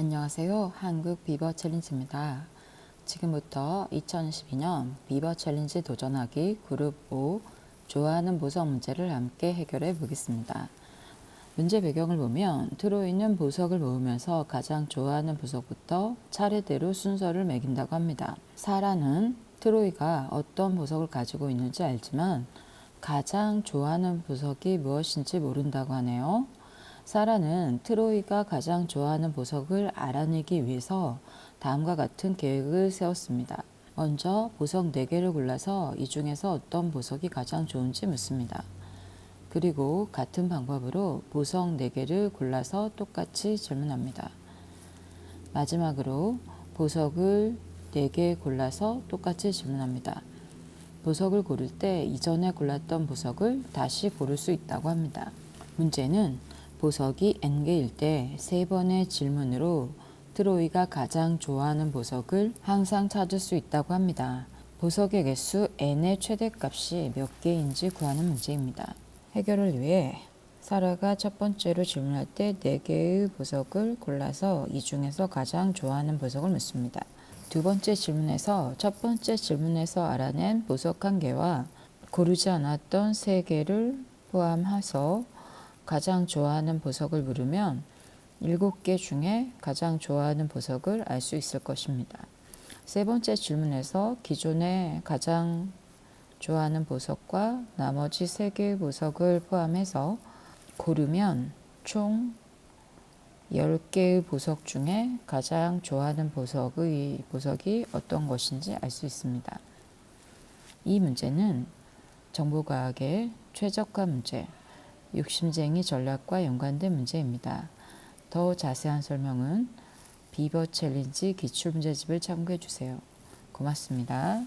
안녕하세요. 한국 비버 챌린지입니다. 지금부터 2012년 비버 챌린지 도전하기 그룹 5 좋아하는 보석 문제를 함께 해결해 보겠습니다. 문제 배경을 보면 트로이는 보석을 모으면서 가장 좋아하는 보석부터 차례대로 순서를 매긴다고 합니다. 사라는 트로이가 어떤 보석을 가지고 있는지 알지만 가장 좋아하는 보석이 무엇인지 모른다고 하네요. 사라는 트로이가 가장 좋아하는 보석을 알아내기 위해서 다음과 같은 계획을 세웠습니다. 먼저 보석 4개를 골라서 이 중에서 어떤 보석이 가장 좋은지 묻습니다. 그리고 같은 방법으로 보석 4개를 골라서 똑같이 질문합니다. 마지막으로 보석을 4개 골라서 똑같이 질문합니다. 보석을 고를 때 이전에 골랐던 보석을 다시 고를 수 있다고 합니다. 문제는 보석이 n개일 때 세 번의 질문으로 트로이가 가장 좋아하는 보석을 항상 찾을 수 있다고 합니다. 보석의 개수 n의 최대값이 몇 개인지 구하는 문제입니다. 해결을 위해 사라가 첫 번째로 질문할 때 4개의 보석을 골라서 이 중에서 가장 좋아하는 보석을 묻습니다. 두 번째 질문에서 첫 번째 질문에서 알아낸 보석 한 개와 고르지 않았던 세 개를 포함해서 가장 좋아하는 보석을 물으면 일곱 개 중에 가장 좋아하는 보석을 알 수 있을 것입니다. 세 번째 질문에서 기존에 가장 좋아하는 보석과 나머지 세 개의 보석을 포함해서 고르면 총 10개의 보석 중에 가장 좋아하는 보석의 보석이 어떤 것인지 알 수 있습니다. 이 문제는 정보과학의 최적화 문제, 욕심쟁이 전략과 연관된 문제입니다. 더 자세한 설명은 비버 챌린지 기출문제집을 참고해 주세요. 고맙습니다.